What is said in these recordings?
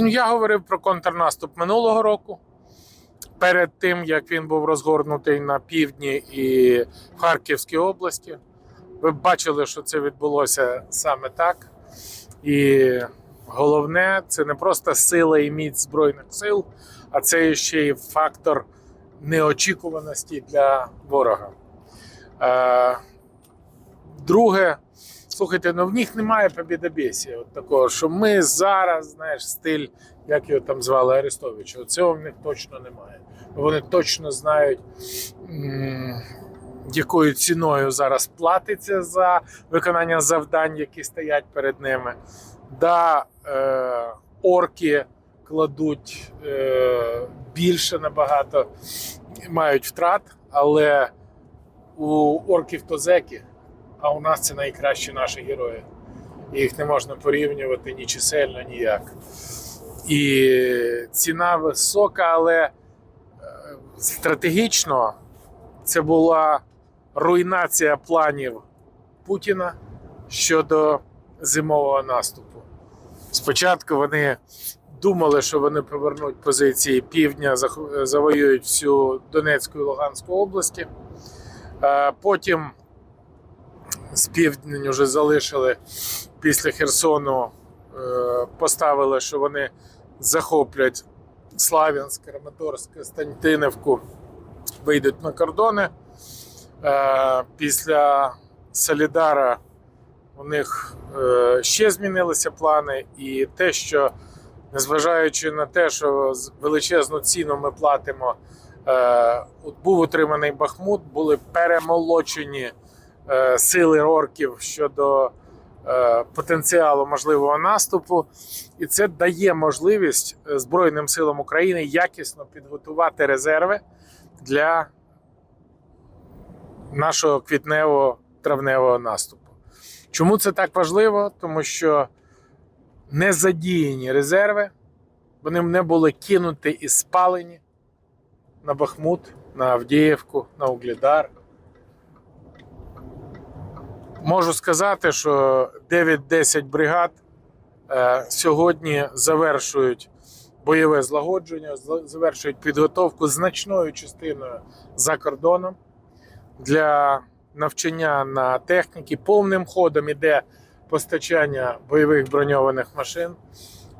Ну, я говорив про контрнаступ минулого року. Перед тим, як він був розгорнутий на півдні і в Харківській області. Ви бачили, що це відбулося саме так. І головне, це не просто сила і міць Збройних сил, а це ще й фактор неочікуваності для ворога. Е, друге, слухайте, ну в них немає побідобєсія. От такого, що ми зараз, знаєш, стиль, як його там звали Арестовича. Цього в них точно немає. Вони точно знають, якою ціною зараз платиться за виконання завдань, які стоять перед ними. Да, е, орки кладуть е, більше набагато, мають втрат, але у орків то зеки, а у нас це найкращі наші герої. Їх не можна порівнювати ні чисельно, ніяк. І ціна висока, але е, стратегічно це була руйнація планів Путіна щодо зимового наступу. Спочатку вони думали, що вони повернуть позиції півдня, завоюють всю Донецьку і Луганську області. Е, Потім з півдня вже залишили після Херсону, е, поставили, що вони захоплять Славянськ, Краматорськ, Константинівку, вийдуть на кордони. Е, Після Солідара у них е, ще змінилися плани, і те, що незважаючи на те, що величезну ціну ми платимо, був утриманий Бахмут, були перемолочені сили орків щодо е, потенціалу можливого наступу, і це дає можливість е, Збройним силам України якісно підготувати резерви для нашого квітнево-травневого наступу. Чому це так важливо? Тому що не задіяні резерви, вони не були кинуті і спалені на Бахмут, на Авдіївку, на Углідар. Можу сказати, що 9-10 бригад е, сьогодні завершують бойове злагодження, завершують підготовку значною частиною за кордоном для навчання на техніці. Повним ходом іде постачання бойових броньованих машин.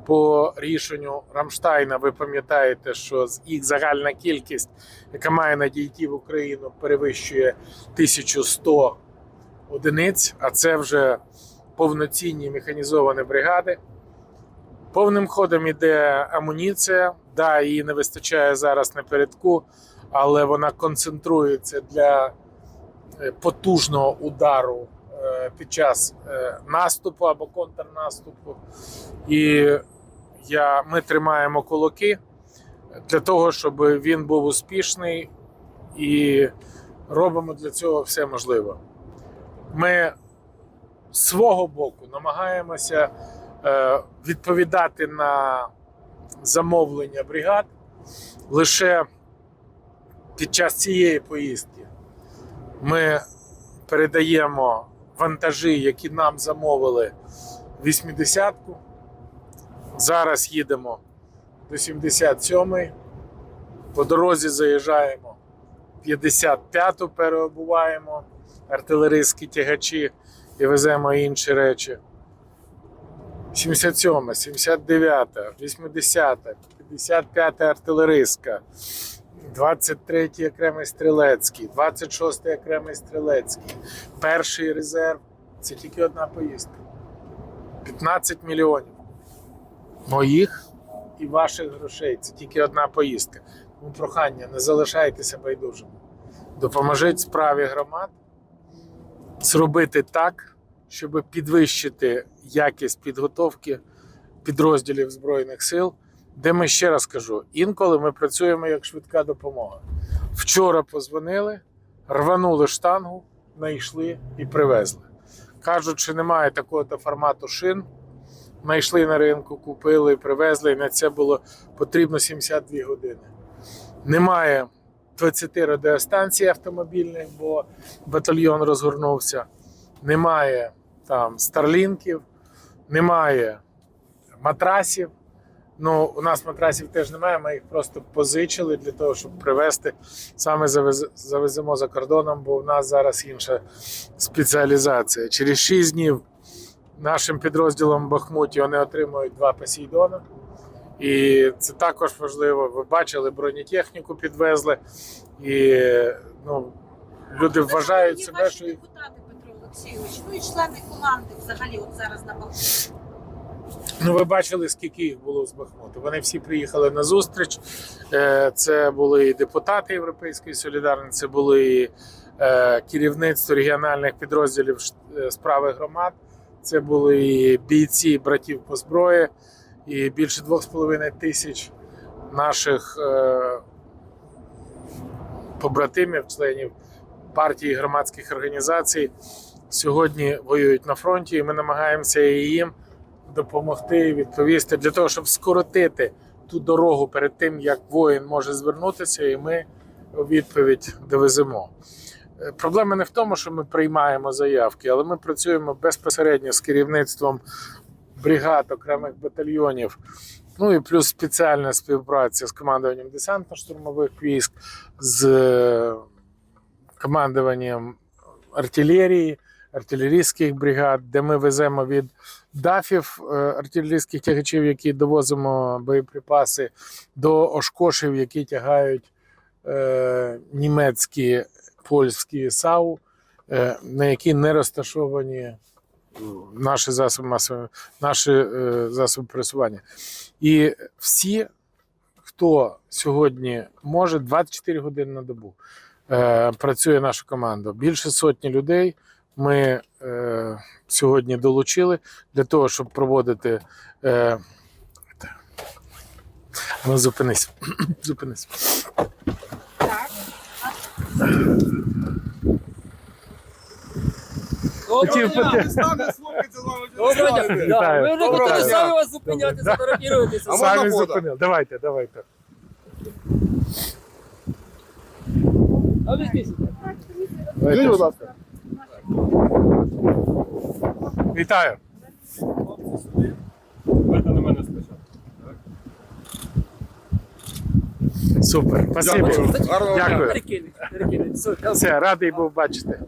По рішенню Рамштайна ви пам'ятаєте, що їх загальна кількість, яка має надійти в Україну, перевищує 1100 одиниць, а це вже повноцінні механізовані бригади. Повним ходом іде амуніція. Да, її не вистачає зараз напередку, але вона концентрується для е, потужного удару е, під час е, наступу або контрнаступу. І я, ми тримаємо кулаки для того, щоб він був успішний і робимо для цього все можливе. Ми з свого боку намагаємося е, відповідати на замовлення бригад лише під час цієї поїздки. Ми передаємо вантажі, які нам замовили 80-ку. Зараз їдемо до 77-ї. По дорозі заїжджаємо 55-ту, переобуваємо артилерійські тягачі і веземо інші речі. 77, 79, 80, 55 артилерійська, 23 окремий стрілецький, 26 окремий стрілецький, перший резерв це тільки одна поїздка. 15 мільйонів моїх і ваших грошей. Це тільки одна поїздка. Тому прохання, не залишайтеся байдужими. Допоможіть справі громад зробити так, щоб підвищити якість підготовки підрозділів Збройних сил, де ми ще раз кажу, інколи ми працюємо як швидка допомога. Вчора позвонили, рванули штангу, знайшли і привезли. Кажуть, що немає такого-то формату шин. Знайшли на ринку, купили, привезли, і на це було потрібно 72 години. Немає 20 радіостанцій автомобільних, бо батальйон розгорнувся. Немає там старлінків, немає матрасів, Ну, у нас матрасів теж немає, ми їх просто позичили для того, щоб привезти. Саме завез, завеземо за кордоном, бо у нас зараз інша спеціалізація. Через 6 днів нашим підрозділом в Бахмуті вони отримують два Посейдона. І це також важливо. Ви бачили, бронетехніку підвезли. І ну, люди вважають себе, що депутати Петро Олексійович, ну і члени команди взагалі от зараз на Бахмуті. Ну, ви бачили, скільки їх було з Бахмуту. Вони всі приїхали на зустріч. Е, Це були і депутати Європейської солідарності, це були і е, керівництво регіональних підрозділів е, справи громад, це були і бійці братів по зброї, і більше 2,5 тисяч наших е, побратимів, членів партії громадських організацій сьогодні воюють на фронті, і ми намагаємося їм допомогти і відповісти для того, щоб скоротити ту дорогу перед тим, як воїн може звернутися, і ми відповідь довеземо. Е, Проблема не в тому, що ми приймаємо заявки, але ми працюємо безпосередньо з керівництвом бригад, окремих батальйонів. Ну і плюс спеціальна співпраця з командуванням десантно-штурмових військ, з е, командуванням артилерії, артилерійських бригад, де ми веземо від дафів е, артилерійських тягачів, які довозимо боєприпаси, до ошкошів, які тягають е, німецькі польські САУ, е, на які не розташовані наші засоби масової, наші е, засоби пересування. І всі, хто сьогодні може 24 години на добу, е, працює наша команда. Більше сотні людей ми е, сьогодні долучили для того, щоб проводити. Ну, зупинись. зупинись. Так. Хотів Доброго дня! Доброго Ми вже хотіли самі вас зупиняти. А Самі зупинили. Давайте, давайте. А ви здесь. давайте. будь ласка. Вітаю. Давайте на мене спочатку. Супер. Спасибо. Дякую. Дякую. Все, радий був бачити.